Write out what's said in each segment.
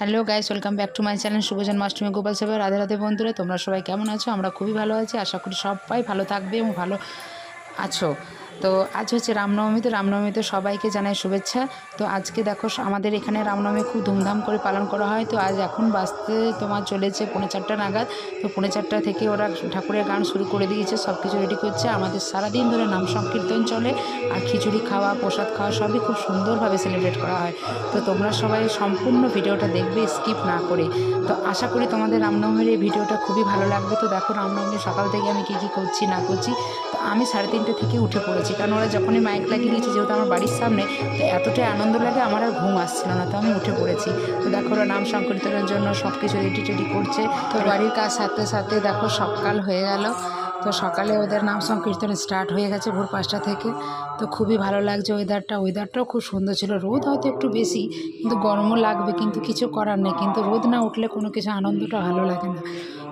Hello guys, welcome back to my channel শুভ জন্মাষ্টমী গোপাল সাহেব রাধে রাধে বন্ধুরা, তোমরা সবাই কেমন আছো? আমরা খুবই ভালো আছি। আশা করি সবাই ভালো থাকবে এবং ভালো আছো। তো আজ হচ্ছে রামনবমী, তো রামনবমীতে সবাইকে জানাই শুভেচ্ছা। তো আজকে দেখো, আমাদের এখানে রামনবমী খুব ধুমধাম করে পালন করা হয়। তো আজ এখন বাজতে তোমার চলেছে পৌনে চারটা নাগাদ। তো পৌনে চারটা থেকে ওরা ঠাকুরের গান শুরু করে দিয়েছে সব কিছু রেডি করছে। আমাদের সারাদিন ধরে নাম সংকীর্তন চলে। আর খিচুড়ি খাওয়া, প্রসাদ খাওয়া সবই খুব সুন্দরভাবে সেলিব্রেট করা হয়। তো তোমরা সবাই সম্পূর্ণ ভিডিওটা দেখবে স্কিপ না করে। তো আশা করি তোমাদের রামনবমীর এই ভিডিওটা খুবই ভালো লাগবে। তো দেখো, রামনবমীর সকাল থেকে আমি কী কী করছি, না করছি। তো আমি সাড়ে তিনটে থেকে উঠে পড়েছি। কারণ ওরা যখনই মাইক লাগিয়ে দিয়েছে, যেহেতু আমার বাড়ির সামনে, তো এতটাই আনন্দ লাগে, আমার আর ঘুম আসছিল না, তো আমি উঠে পড়েছি। তো দেখো, ওরা নাম সংকীর্তনের জন্য সব কিছু রেডি টেডি করছে। তো বাড়ির কাজ সাথে সাথে দেখো, সকাল হয়ে গেল। তো সকালে ওদের নাম সংকীর্তন স্টার্ট হয়ে গেছে ভোর পাঁচটা থেকে। তো খুবই ভালো লাগছে ওয়েদারটা ওয়েদারটাও খুব সুন্দর ছিল। রোদ হয়তো একটু বেশি, কিন্তু গরমও লাগবে, কিন্তু কিছু করার নেই। কিন্তু রোদ না উঠলে কোনো কিছু, আনন্দটা ভালো লাগে না।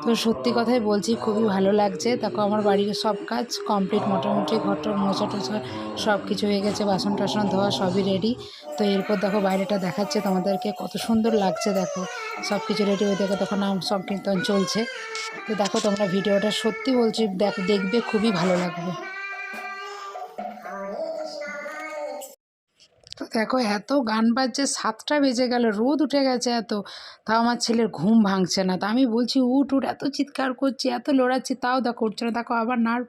তো সত্যি কথাই বলছি, খুবই ভালো লাগছে। দেখো, আমার বাড়ির সব কাজ কমপ্লিট মোটামুটি ঘরটর মোচা টোছা সব কিছু হয়ে গেছে, বাসন টাসন ধোয়া সবই রেডি তো এরপর দেখো, বাইরেটা দেখাচ্ছে তোমাদেরকে, কত সুন্দর লাগছে, দেখো। সব কিছু রেডি হয়ে দেখে তখন সংকীর্তন চলছে। তো দেখো তোমরা ভিডিওটা সত্যি বলছি, দেখ, দেখবে খুবই ভালো লাগবে। তো দেখো, এত গান বাজছে, সাতটা বেজে গেল, রোদ উঠে গেছে এত। তাও আমার ছেলের ঘুম ভাঙছে না। তা আমি বলছি, উঠ উঠ, এত চিৎকার করছি, এত লড়াচ্ছি, তাও দেখো উঠছে না। দেখো, আবার নার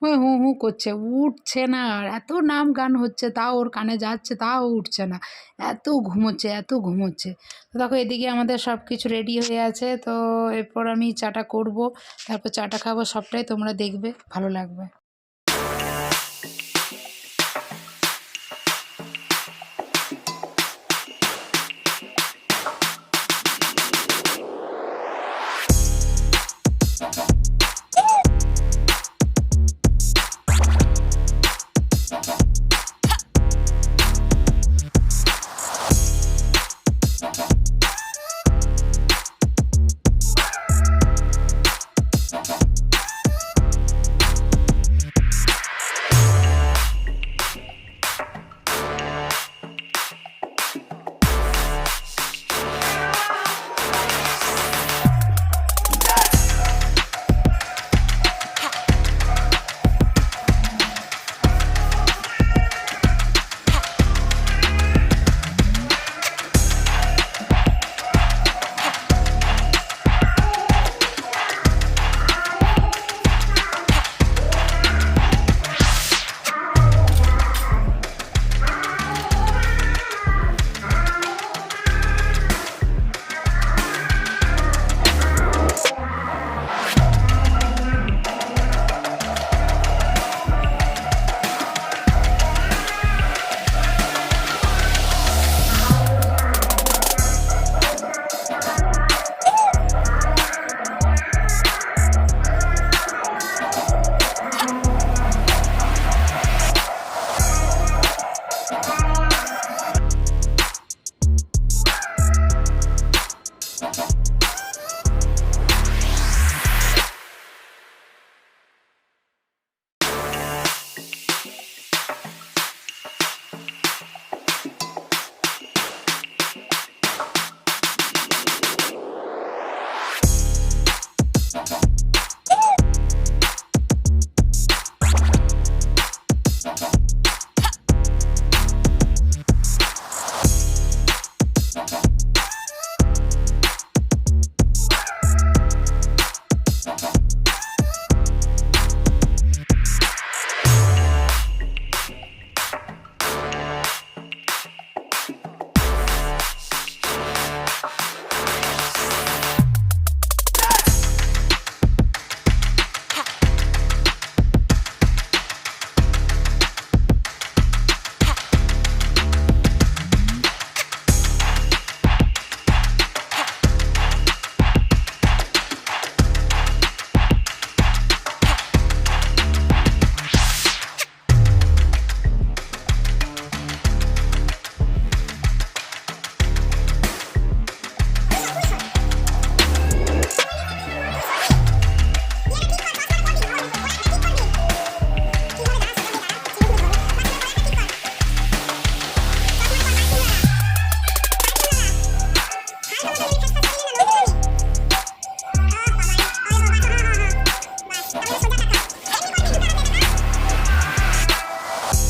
হু হু হু করছে, উঠছে না আর এত নাম গান হচ্ছে, তাও ওর কানে যাচ্ছে, তাও উঠছে না। এত ঘুমোচ্ছে এত ঘুমোচ্ছে তো দেখো, এদিকে আমাদের সব কিছু রেডি হয়ে আছে, তো এরপর আমি চাটা করব, তারপর চাটা খাব, সবটাই তোমরা দেখবে, ভালো লাগবে।